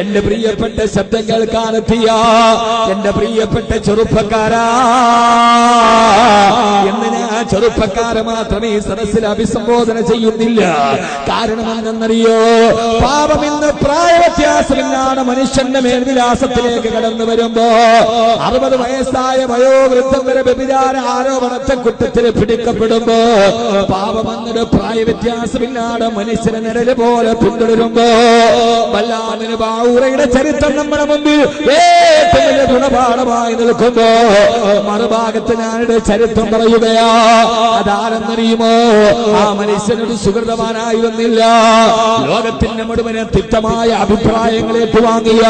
എന്റെ പ്രിയപ്പെട്ട ശബ്ദം കേൾക്കാനെത്തിയ എന്റെ പ്രിയപ്പെട്ട ചെറുപ്പക്കാരാ. എന്ന് ചെറുപ്പക്കാരെ മാത്രമേ സദസ്സിൽ അഭിസംബോധന ചെയ്യുന്നില്ല. കാരണം എന്തെന്നറിയോ പാപം ഇന്ന് പ്രായവ്യത്യാസമില്ലാതെ മനുഷ്യന്റെ മേൽവിലാസത്തിലേക്ക് കടന്നു വരുമ്പോ അറുപത് വയസ്സായ വയോവൃദ്ധം വരെ വ്യഭിചാര ആരോപണത്തെ കുറ്റത്തിൽ പിടിക്കപ്പെടുമ്പോ പാപമെന്നത് പ്രായവ്യത്യാസമില്ലാതെ മനുഷ്യനെ നിഴൽ പോലെ പിന്തുടരുമ്പോ വല്ലാതിന് ബാവൂറയുടെ ചരിത്രം നമ്മുടെ മുമ്പിൽ ഏറ്റവും ഗുണപാഠമായി നിൽക്കുമ്പോ മറുഭാഗത്ത് ഞാനൊരു ചരിത്രം പറയുകയാ അതാരെന്നറിയുമോ ആ മനുഷ്യനൊരു സുഹൃതമാനായിരുന്നില്ല ലോകത്തിന്റെ മുഴുവനെ തിക്തമായ അഭിപ്രായങ്ങൾ ഏറ്റുവാങ്ങിയ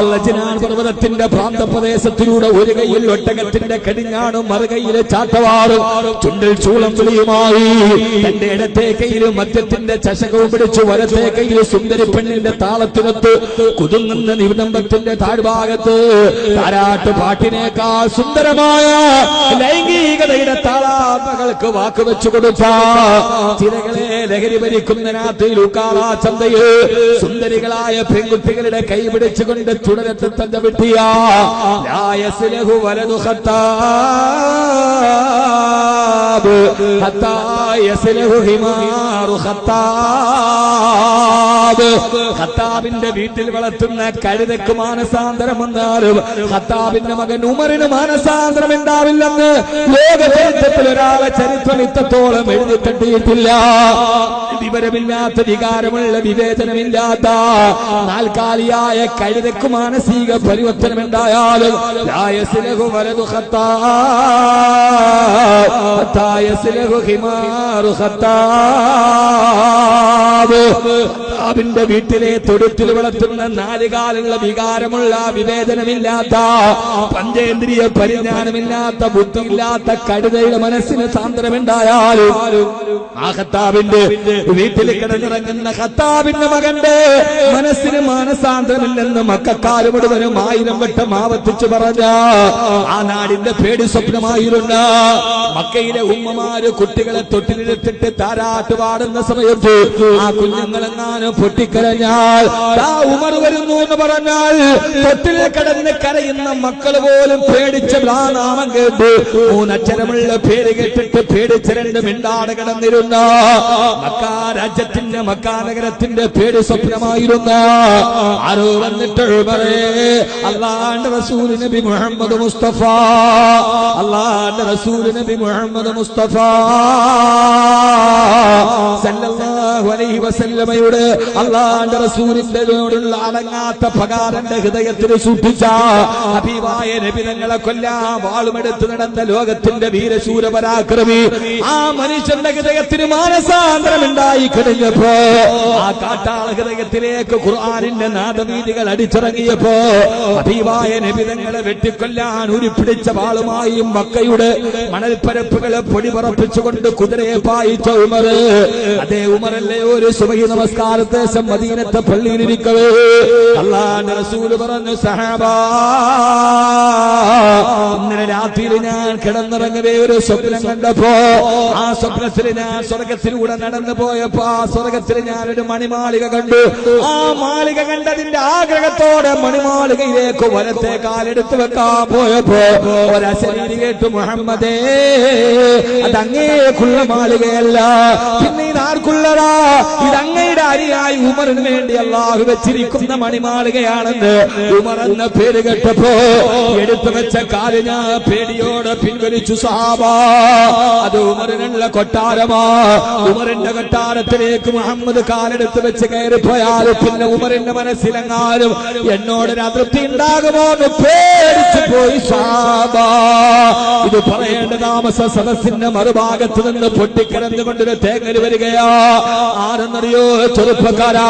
അല്ലജിനാൻ പർവതത്തിന്റെ പ്രാന്തപ്രദേശത്തിലൂടെ ഒരു കൈയിൽ ഒട്ടകത്തിന്റെ കടിഞ്ഞാണും മറുകൈയിലെ ചാട്ടവാറും ചുണ്ടിൽ ചൂളം വിളിയുമായി തന്റെ ഇടത്തെ കയ്യിൽ മദ്യത്തിന്റെ ചശകവും പിടിച്ചു വലത്തെ കയ്യിൽ സുന്ദരി പെണ്ണിന്റെ താളത്തിനൊത്ത് കുതുങ്ങുന്ന നിവിടംബത്തിന്റെ താഴ്ഭാഗത്ത് താരാട്ട് പാട്ടിനേക്കാൾ സുന്ദരമായ ലൈംഗികതയുടെ താളാത്മകൾക്ക് വാക്കുവെച്ചു കൊടുത്ത. ചിരകളെ ലഹരി ഭരിക്കുന്ന രാത്രി ലൂക്കാളാ ചന്തയിൽ സുന്ദരികളായ പെൺകുട്ടികളുടെ കൈ പിടിച്ചുകൊണ്ട് തുടരത്തെ തന്റെ വിട്ടിയ. ലായസിലഹു വലതു ഹത്തായ ഹത്താ യസ്ലഹു ഖത്താബ്. ഖത്താബിന്റെ വീട്ടിൽ വളർത്തുന്ന കഴുതക്ക് മാനസാന്തരം വന്നാലും ഖത്താബിന്റെ മകൻ ഉമറിന് മാനസാന്തരം ഉണ്ടാവില്ലെന്ന് ലോക ചരിത്രത്തിൽ ഒരാളെ ചരിത്രം ഇത്രത്തോളം എഴുതി വിവരമില്ലാത്ത വികാരമുള്ള വിവേചനമില്ലാത്ത നാൽക്കാലിയായ കഴുതക്ക് മാനസിക പരിവർത്തനം ഉണ്ടായാലും ലായസിലഹു വലതു ഖത്താബ് ഹിമാറു ഖത്താബിന്റെ വീട്ടിലെ തൊടുത്തിൽ വളർത്തുന്ന നാലുകാലുള്ള വികാരമുള്ള വിവേചനമില്ലാത്ത പഞ്ചേന്ദ്രിയ പരിജ്ഞാനമില്ലാത്ത ബുദ്ധിയില്ലാത്ത കടുതയുടെ മനസ്സിന് സാന്ദ്രമുണ്ടായാലും ആ കത്താവിന്റെ വീട്ടിൽ കിടന്നിറങ്ങുന്ന കത്താവിന്റെ മകന്റെ മനസ്സിന് മാനസാന്തരമില്ലെന്ന് മക്കാർ മുഴുവനും ആയിരം വട്ടം ആവർത്തിച്ചു പറഞ്ഞ ആ നാടിന്റെ പേടി സ്വപ്നമായിരുന്ന. മക്കയിലെ ഉമ്മമാര് കുട്ടികളെ തൊട്ടിലിരുത്തിട്ട് താരാട്ട് പാടുന്ന സമയത്ത് ആ കുഞ്ഞുങ്ങളെങ്ങാനും പൊട്ടിക്കരഞ്ഞാൽ ഉമർ വരുന്നു എന്ന് പറഞ്ഞാൽ തൊട്ടിൽ കടന്ന് കരയുന്ന മക്കൾ പോലും പേടിച്ച നാമം കേട്ടു. മൂന്നക്ഷരമുള്ള പേര് കേട്ടിട്ട് പേടിച്ച് രണ്ട് മിണ്ടാട് കിടന്നിരുന്ന മക്കാ രാജ്യത്തിന്റെ മക്കാ നഗരത്തിന്റെ പേര് സ്വപ്നമായിരുന്ന ആരോ വന്നിട്ട് അള്ളാണ്ട് റസൂൽ നബി മുഹമ്മദ് മുസ്തഫ അള്ളാന്റെ റസൂൽ നബി മുഹമ്മദ് മുസ്തഫ. സല്ലല്ലാഹു അലൈഹി വസല്ലമയുടെ അള്ളാന്റെ റസൂലിന്റെ വീടുള്ള അടങ്ങാത്ത പകാരന്റെ ഹൃദയത്തിൽ സൂക്ഷിച്ച അഭിവായ നബിതങ്ങളെ കൊല്ലാ വാളുമെടുത്ത് നടന്ന ലോകത്തിന്റെ വീരശൂര പരാക്രമി ആ മനുഷ്യന്റെ ഹൃദയത്തിന് മാനസാന്തരം ഉണ്ടായി കഴിഞ്ഞപ്പോ ആ കാട്ടാള ഹൃദയത്തിലേക്ക് ഖുർആാനിന്റെ നാദവീതികൾ അടിച്ചിറങ്ങിയപ്പോ അഭിവായ നബിതങ്ങളെ വെട്ടിക്കൊല്ലാൻ ഉരുപ്പിടിച്ച വാളുമായും മക്കയുടെ മണൽപ്പരപ്പുകളെ പൊടിപറപ്പിച്ചുകൊണ്ട് കുതിരയെ പായിച്ച ഉമർ. അതേ ഉമറല്ലേ ഒരു സുബഹി നമസ്കാരത്തെ ശേഷം മദീനത്തെ പള്ളിയിലിരിക്കവേ. അള്ളാന്റെ റസൂൽ പറഞ്ഞു സഹാബാ ഇന്നലെ രാത്രിയിൽ ഞാൻ കിടന്നിറങ്ങവേ ഒരു സ്വപ്നം കണ്ടപ്പോ ആ സ്വപ്നത്തിൽ ഞാൻ സ്വർഗത്തിലൂടെ നടന്നു പോയപ്പോ ആ സ്വർഗത്തിൽ ഞാൻ ഒരു മണിമാളിക കണ്ടു. ആ മാളിക കണ്ടതിന്റെ ആഗ്രഹത്തോടെ മണിമാളികയിലേക്ക് വലത്തെ കാലെടുത്ത് വെക്കാൻ പോയപ്പോ ഒരശരീരി കേട്ടു മുഹമ്മദേ അതങ്ങേക്കുള്ള മാളികയല്ല. പിന്നെ ഇതാർക്കുള്ളതാ? ഇതങ്ങയുടെ ഇത് അങ്ങയുടെ ഉമറിന് വേണ്ടി അള്ളാഹു വെച്ചിരിക്കുന്ന മണിമാളികയാണെന്ന് ഉമർ എന്ന പേര് കേട്ടപ്പോ എടുത്തു വെച്ച കാലിന പേടിയോടെ പിൻവലിച്ചു സഹാബ. അത് ഉമറിനുള്ള കൊട്ടാരമാ. ഉമറിന്റെ കൊട്ടാരത്തിലേക്ക് മുഹമ്മദ് കാലെടുത്ത് വെച്ച് കയറിപ്പോയാൽ പിന്നെ ഉമറിന്റെ മനസ്സിലെങ്ങാനും എന്നോട് അതൃപ്തി ഉണ്ടാകുമോ എന്ന് പേടിച്ചു പോയി ഇത് പറയേണ്ട താമസ സദസ്സിന്റെ മറുഭാഗത്ത് നിന്ന് പൊട്ടിക്കരഞ്ഞുകൊണ്ടൊരു തേങ്ങൽ വരികയാ. ആരെന്നറിയോ ചെറുപ്പക്കാരാ?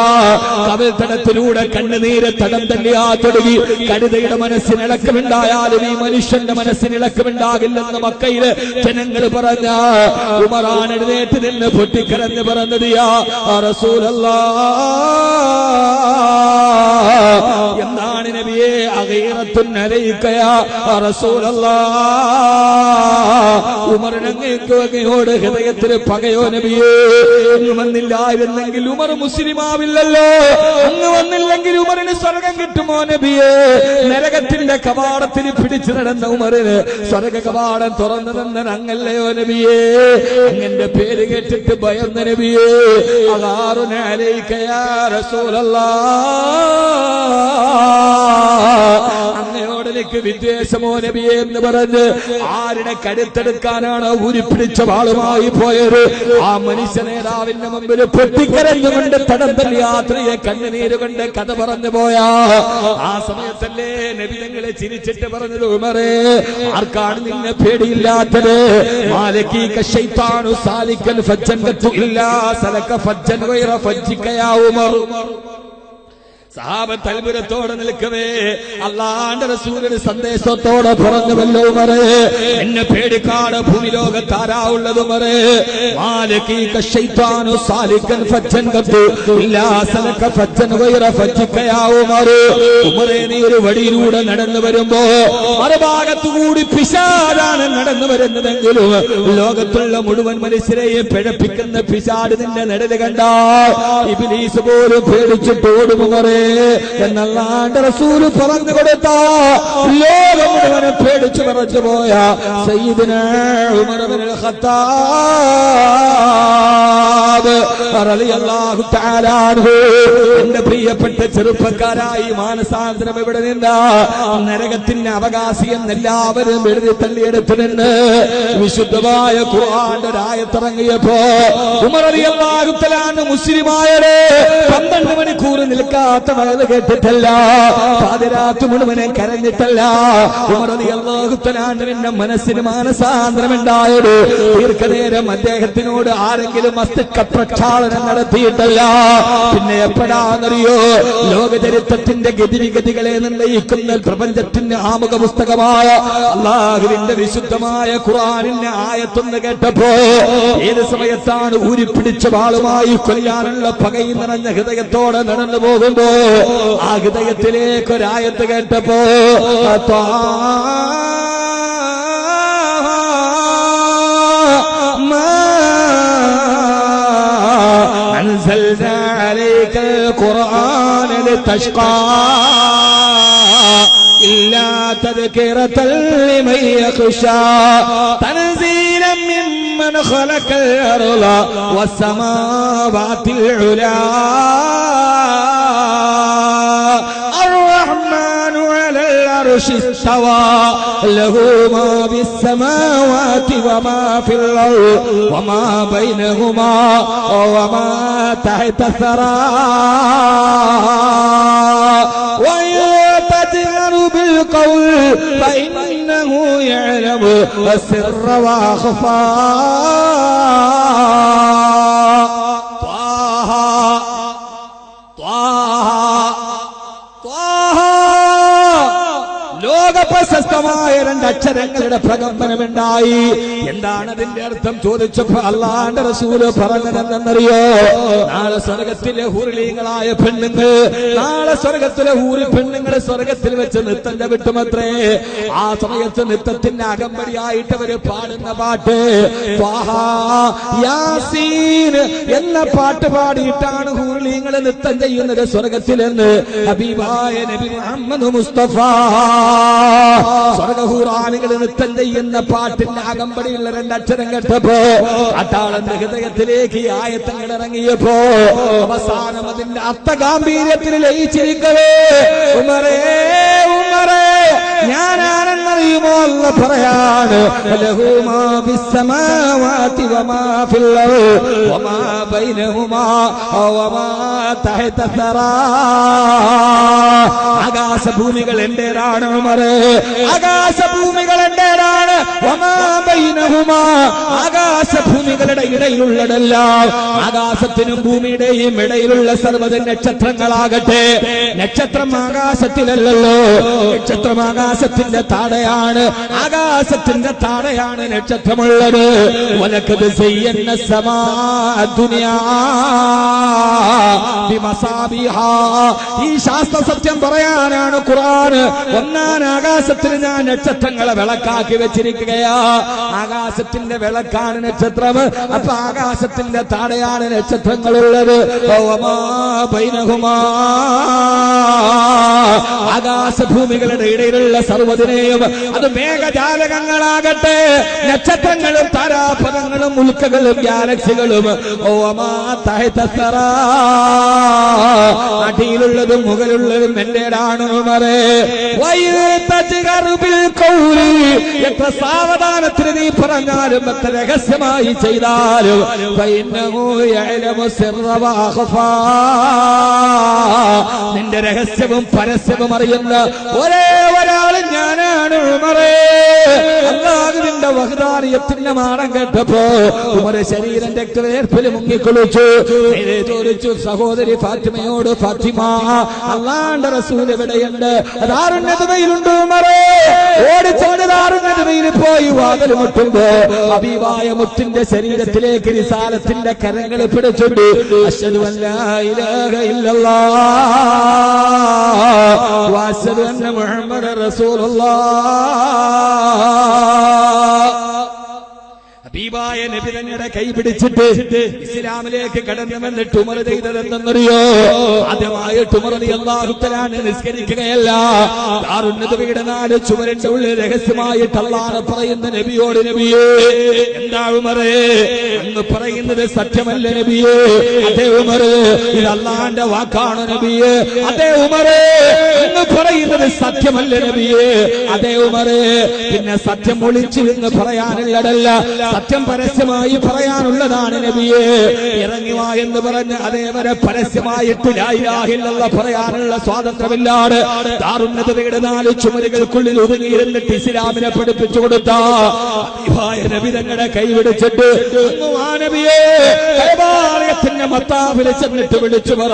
കവിൽത്തടത്തിലൂടെ കണ്ണുനീര് തടം തല്ലിയാ തുടങ്ങി കരുതയുടെ മനസ്സിന് ഇളക്കമുണ്ടായാലും ഈ മനുഷ്യന്റെ മനസ്സിന് ഇളക്കമുണ്ടാകില്ലെന്ന് മക്കയിൽ ജനങ്ങൾ പറഞ്ഞ ഉമറാൻ എഴുന്നേറ്റ് നിന്ന് പൊട്ടിക്കരഞ്ഞ് പറഞ്ഞത് യാ റസൂലല്ലാ അങ്ങയോട് ഹൃദയത്തിന് പകയോ നബിയേ? അങ്ങ് വന്നില്ലായിരുന്നെങ്കിൽ ഉമർ മുസ്ലിം ആവില്ലല്ലോ അങ്ങ് വന്നില്ലെങ്കിൽ ഉമറിന് സ്വർഗം കിട്ടുമോ നബിയേ? നരകത്തിന്റെ കവാടത്തിൽ പിടിച്ചു നടന്ന ഉമറിന് സ്വർഗ കവാടം തുറന്നു തന്ന അങ്ങല്ലയോ നബിയേ? അങ്ങന്റെ പേര് കേട്ടിട്ട് ഭയന്ന നബിയേ. അതാറുനെ അലയിക്കയാ യാ റസൂലല്ലാഹ് അങ്ങയോട് വിദ്വേഷമോ നബിയെ എന്ന് പറഞ്ഞ് ആരുടെ കരുത്തെടുക്കാനാണ് ഊരിപ്പിടിച്ച വാളുമായി പോയത്? ആ മനുഷ്യ നേതാവിന്റെ മുമ്പിൽ പൊട്ടിക്കരഞ്ഞുകൊണ്ട് തടം തല്ലി യാത്രയെ കണ്ണുനീര് കൊണ്ട് കഥ പറഞ്ഞു പോയാ ആ സമയത്തല്ലേ നബിതങ്ങളെ ചിരിച്ചിട്ട് പറഞ്ഞത് ഉമറേ ആർക്കാണ് നിന്നെ പേടിയില്ലാത്തത്? സാലിക്കൽ ഫജ്ജൻ ഇല്ലാ സലക ഫജ്ജൻ വൈറ ഫജ്ജിക്കയാ ഉമർ. സഹാബത്ത് അത്ഭുതത്തോടെ നിൽക്കവേ. അള്ളാന്റെ റസൂലിന് സന്ദേശത്തോടെ പറഞ്ഞുവല്ലോ മറേ എന്നെ പേടിക്കാട് ഭൂമി ലോകത്താരാവുള്ളത് മറേ നീ ഒരു വഴിയിലൂടെ നടന്നു വരുമ്പോ മറുഭാഗത്തുകൂടി പിശാരാണ് നടന്നു വരുന്നതെങ്കിലും ലോകത്തുള്ള മുഴുവൻ മനുഷ്യരെയും പിഴപ്പിക്കുന്ന പിശാട് നിന്റെ നടൽ കണ്ടാൽ ഇബിലീസ് പോലും പേടിച്ചിട്ട് ഓടുമറേ എന്നല്ലാണ്ട് റസൂൽ പറഞ്ഞു കൊടുത്ത ലോകം മുഴുവനും പേടിച്ചു മറച്ചു പോയ സയ്യിദിന ഉമർ ഖത്താബ് റളിയല്ലാഹു തആല അൻഹു എന്റെ പ്രിയപ്പെട്ട ചെറുപ്പക്കാരായി മാനസാന്തരം ഇവിടെ നിന്ന്? നരകത്തിന്റെ അവകാശി എന്ന് എല്ലാവരും എഴുതി തള്ളിയെടുത്തു നിന്ന് വിശുദ്ധമായ ഖുർആന്റെ അൻഹു മുസ്ലിമായരെ പന്ത്രണ്ട് മണിക്കൂർ നിൽക്കാത്ത വയത് കേട്ടിട്ടല്ല പാതിരാത്തു മുഴുവനെ കരഞ്ഞിട്ടല്ല. അൻഹുവിന്റെ മനസ്സിന് മാനസാന്തരമുണ്ടായത് ദീർഘനേരം അദ്ദേഹത്തിനോട് ആരെങ്കിലും മസ്തിഷ്ക പ്രക്ഷാളനം നടത്തിയിട്ടല്ല. പിന്നെ എപ്പോഴാണെന്നറിയോ ലോകചരിത്രത്തിന്റെ ഗതിവിഗതികളെ നിർണയിക്കുന്ന പ്രപഞ്ചത്തിന്റെ ആമുഖ പുസ്തകമായ അള്ളാഹുവിന്റെ വിശുദ്ധമായ ഖുറാനിന്റെ ആയത്തൊന്ന് കേട്ടപ്പോ ഏത് സമയത്താണ് ഊരിപ്പിടിച്ച വാളുമായി കൊല്ലാനുള്ള പകയിൽ നിറഞ്ഞ ഹൃദയത്തോടെ നടന്നു പോകുമ്പോ ആ ഹൃദയത്തിലേക്ക് ഒരായത്ത് കേട്ടപ്പോ إلا تذكرة لمن يخشى تنزيلا ممن خلق الأرض والسماوات العلا العرش استوى له ما في السماوات وما في الأرض وما بينهما وما تحت الثرى. بالقول فإنه يعلم السر وأخفى ലോക പ്രശസ്തമായ രണ്ട് അക്ഷരങ്ങളുടെ പ്രകമ്പനമുണ്ടായി. എന്താണ് അതിന്റെ അർത്ഥം ചോദിച്ചപ്പോ അള്ളാന്റെ റസൂൽ പറഞ്ഞതെന്നറിയോ നാളെ സ്വർഗത്തിലെ ഹൂറിലീങ്ങളായ പെണ്ണുങ്ങൾ നാളെ സ്വർഗത്തിലെ ഹൂറി പെണ്ണുങ്ങൾ സ്വർഗത്തിൽ വെച്ച് നൃത്തന്റെ വിട്ടുമത്രേ ആ സമയത്ത് നൃത്തത്തിന്റെ അകമ്പടിയായിട്ട് അവർ പാടുന്ന പാട്ട് എന്ന പാട്ട് പാടിയിട്ടാണ് ഹൂറിലീങ്ങൾ നൃത്തം ചെയ്യുന്നത് സ്വർഗത്തിലെന്ന്. ഹബീബായ നബി മുഹമ്മദ് മുസ്തഫ. സ്വർഗഹൂറാനികൾ നൃത്തം ചെയ്യുന്ന പാട്ടിന്റെ അകമ്പടിയുള്ള രണ്ടക്ഷരം കേട്ടപ്പോ അട്ടാളന്റെ ഹൃദയത്തിലേക്ക് ആയത്തങ്ങൾ ഇറങ്ങിയപ്പോ അവസാനം അതിന്റെ അർത്ഥഗാംഭീര്യത്തിൽ ലയിച്ചിരിക്കവേ. ഉമറേ ഉമറേ ഞാനാണെന്നറിയുമോ അല്ല പറയാണ് ലഹുമാ ബൈനഹുമാ ആകാശഭൂമികൾ എന്റേതാണ് ഉമറേ ആകാശഭൂമികൾ എന്റേതാണ്? ആകാശഭൂമികളുടെ ഇടയിലുള്ളതെല്ലാം. ആകാശത്തിനും ഭൂമിയുടെയും ഇടയിലുള്ള സർവത നക്ഷത്രങ്ങളാകട്ടെ. നക്ഷത്രം ആകാശത്തിലല്ലല്ലോ. നക്ഷത്രം ആകാശത്തിന്റെ താടയാണ് ആകാശത്തിന്റെ താഴെയാണ് നക്ഷത്രമുള്ളത്. വലക്കത് ചെയ്യുന്ന സമാ ദുനിയാ. ഈ ശാസ്ത്ര സത്യം പറയാനാണ് ഖുർആൻ. ഒന്നാൻ ആകാശത്തിൽ ഞാൻ നക്ഷത്രങ്ങളെ വിളക്കാക്കി വെച്ചിരിക്കുകയാ ആകാശത്തിന്റെ വിളക്കാണ് നക്ഷത്രം അപ്പൊ ആകാശത്തിന്റെ താഴെയാണ് നക്ഷത്രങ്ങളുള്ളത്. ആകാശഭൂമികളുടെ ഇടയിലുള്ള സർവതിനെയും അത് മേഘജാലകങ്ങളാകട്ടെ നക്ഷത്രങ്ങളും താരാപഥങ്ങളും ഉൽക്കകളും ഗാലക്സികളും ഓമാ. അടിയിലുള്ളതും മുകളിലുള്ളതും ഉമറേ വൈതജ്ഗറുബിൽ ഖൗലി. എത്ര സാവധാനത്തിന് നീ പറഞ്ഞാലും എത്ര രഹസ്യമായി ചെയ്താലും. നിന്റെ രഹസ്യവും പരസ്യവും അറിയുന്ന ഒരേ ഒരാൾ അള്ളാഹുവിന്റെ വഹദാരിയത്തിന്റെ മാണം കേട്ടപ്പോ ഉമറ് ശരീരം രക്തവേർപ്പിൽ മുങ്ങിക്കുളിച്ചു ചോദിച്ചു സഹോദരി ഫാത്തിമയോട് ഫാത്തിമ അള്ളാണ്ട് റസൂൽ എവിടെയുണ്ട്? ദാരുണ്യതയിലുണ്ട് ഉമറേ. ഓടിച്ചോണ്ട് ദാരുണ്യതയിൽ പോയി വാതിൽ മുട്ടുമ്പോ അഭിവായ മുത്തിന്റെ ശരീരത്തിലേക്ക് നിസാലത്തിന്റെ കരങ്ങൾ പിടിച്ചുണ്ട് മുഹമ്മദ് റസൂലുള്ളാഹ് നബി തങ്ങളുടെ കൈ പിടിച്ചിട്ട് ഇസ്ലാമിലേക്ക് കടന്നു വന്നിട്ട് ഉമർ ചെയ്തതെന്നറിയോ? ആദ്യമായിട്ട് ഉമർ അള്ളാഹുത്തലാണ് നിസ്കരിക്കുകയല്ല. ദാറുന്നതയുടെ നാല് ചുവരന്റെ ഉള്ളിൽ രഹസ്യമായിട്ട് അള്ളാഹ് പറയുന്ന നബിയോട് നബിയേ എന്താ ഉമറേ? എന്ന് പറയുന്നത് സത്യമല്ല നബിയേ. അതേ ഉമർ ഇത് അള്ളാന്റെ വാക്കാണ് നബിയേ. അതേ ഉമറേ എന്ന് പറയുന്നത് സത്യമല്ല നബിയേ. അതേ ഉമറേ പിന്നെ സത്യം ഒളിച്ചു എന്ന് പറയാനുള്ളതല്ല സത്യം പരസ്യമായി പറയാനുള്ളതാണ് നബിയെ. ഇറങ്ങി വാ എന്ന് പറഞ്ഞ് അതേവരെ പരസ്യമായിട്ട് ലായിലാഹില്ല പറയാനുള്ള സ്വാതന്ത്ര്യമില്ലാണ് താറുന്നതയുടെ നാല് ചുമരുകൾക്കുള്ളിൽ ഒതുങ്ങിയിരുന്നിട്ട് ഇസ്ലാമിനെ പഠിപ്പിച്ചു കൊടുത്ത. നബി തങ്ങളുടെ കൈവിടിച്ചിട്ട് കൈവാലയത്തിന്റെ മത്താവിൽ ചെന്നിട്ട് വിളിച്ചു പറ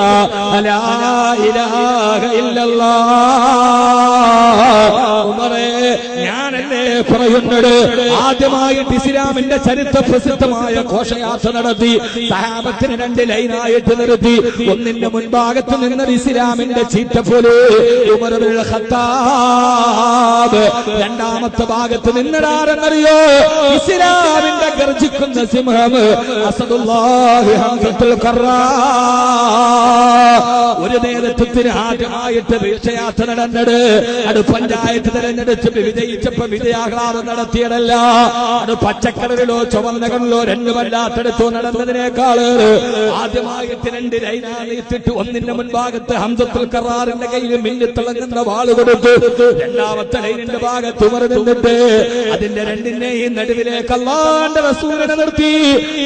ഞാനല്ലേ പറയുന്നത്? ആദ്യമായിട്ട് ഇസ്ലാമിന്റെ ചരിത്ര പ്രസിദ്ധമായ ഘോഷയാത്ര നടത്തി സഹാബത്തിന് രണ്ട് ലൈനായിട്ട് നിർത്തി. ഒന്നിന്റെ മുൻഭാഗത്ത് നിന്നത് ഇസ്ലാമിന്റെ ചീറ്റ പോലെ രണ്ടാമത്തെ ഭാഗത്ത് നിന്നിടാരെന്നറിയോ ഇസ്ലാമിന്റെ ഗർജിക്കുന്ന സിംഹം അസദുല്ലാഹി ഒരു നേതൃത്വത്തിന് ആദ്യമായിട്ട് വീക്ഷയാത്ര നടന്നത്. അത് പഞ്ചായത്ത് തെരഞ്ഞെടുത്ത് വിജയിച്ചപ്പോ വിജയാഹ്ലാദം നടത്തിയതല്ല. അത് പച്ചക്കറിലോ ചുവന്നകളിലോ രണ്ടുമല്ലാത്തടത്തോ നടന്നതിനേക്കാൾ ആദ്യമായിട്ട് രണ്ട് ലൈനാണിട്ടിട്ട് ഒന്നിന്റെ മുൻഭാഗത്ത് ഹംസത്തുൽ കറാറിന്റെ കയ്യിൽ മിന്നിത്തിളങ്ങുന്ന വാൾ കൊടുത്തു രണ്ടാമത്തെ ലൈനിന്റെ ഭാഗത്ത് ഉമർ അതിന്റെ രണ്ടിന്റെയും നടുവിലേക്ക് അല്ലാണ്ട് റസൂലിനെ നിർത്തി.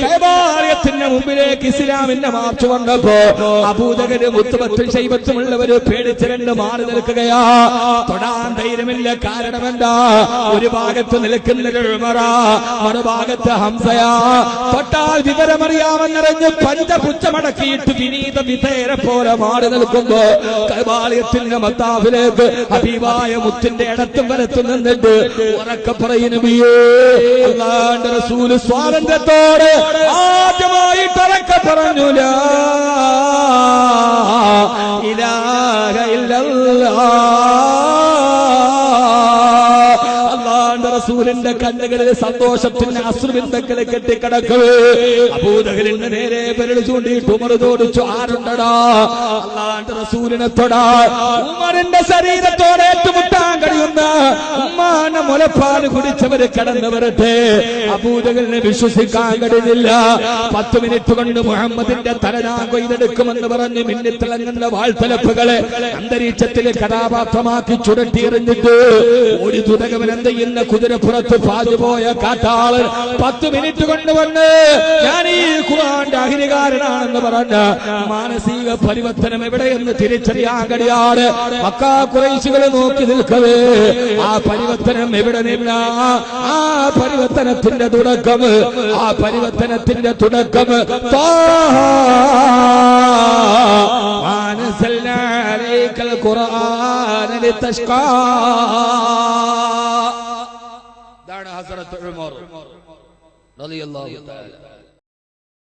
മുമ്പിലേക്ക് മുമ്പിലേക്ക് ഇസ്ലാമിന്റെ മാർച്ച് വന്നപ്പോ അബൂദകര് മുത്തുപത്തും ശൈവത്തുമുള്ളവര് പേടിച്ച് രണ്ട് മാറി നിൽക്കുകയാ. തൊടാൻ ധൈര്യമില്ല. കാരണമെന്താ ഒരു ഭാഗത്ത് നിൽക്കുന്ന ഉമറ മറുഭാഗത്ത് ഹംസയാ. തൊട്ടാൽ വിവരമറിയാമെന്നറിഞ്ഞ് പഞ്ചപുച്ചമടക്കിയിട്ട് വിനീത വിധേയരെ പോലെ മാറി നിൽക്കുമ്പോ കൈവാലയത്തിന്റെ മത്താവിലേക്ക് ഹബീബായ മുത്തിന്റെ ഇടത്തും വലത്തും നിന്നിട്ട് ഉറക്കെ പറയുന്നബിയേ അല്ലാണ്ട് റസൂൽ സ്വാതന്ത്ര്യത്തോടെ ആദ്യമായിട്ട് ഉറക്കെ പറഞ്ഞു ലാ ഇലാഹ ഇല്ലല്ലാഹ് റസൂലിന്റെ കണ്ണുകളിൽ സന്തോഷത്തിന് അശ്രുബിന്ദക്കളെ കെട്ടിക്കിടക്കവേ. അബൂദഹലിന്റെ നേരെ പെരളി ചൂണ്ടിയിട്ട് ഉമർ ചോദിച്ചു ആരുണ്ടടാ? അല്ലാണ്ട് റസൂലിനെ തൊടാ. ഉമറിന്റെ ശരീരത്തോടെ ഏറ്റുമുട്ടാൻ കഴിയുന്ന ഉമ്മാന മുലപ്പാൽ കുടിച്ചവര് കടന്നു വരട്ടെ. അബൂദഹലിനെ വിശ്വസിക്കാൻ കഴിയുന്നില്ല. പത്ത് മിനിറ്റ് കൊണ്ട് മുഹമ്മദിന്റെ തലനാ കൊയ്തെടുക്കുമെന്ന് പറഞ്ഞ് മിന്നിത്തിളങ്ങുന്ന വാൾത്തലപ്പുകളെ അന്തരീക്ഷത്തിലെ കഥാപാത്രമാക്കി ചുരട്ടിയെറിഞ്ഞിട്ട് ഒരു തുതകവൻ എന്ത് ചെയ്യുന്ന വീടിന് പുറത്ത് പോയ കാട്ടാളൻ പത്ത് മിനിറ്റ് കൊണ്ടുവന്ന് ഞാൻ ഈ ഖുറാന്റെ അഹിനികാരനാണെന്ന് പറഞ്ഞ മാനസിക പരിവർത്തനം എവിടെയെന്ന് തിരിച്ചറിയാൻ കഴിയാണ് മക്കാ കുറേശികളെ നോക്കി നിൽക്കവേ. ആ പരിവർത്തനം എവിടെ നിന്ന? ആ പരിവർത്തനത്തിന്റെ തുടക്കം ആ പരിവർത്തനത്തിന്റെ തുടക്കം മാനസല്ല ഖുർആന തഷ്കാ حضرت عمر رضي الله تعالى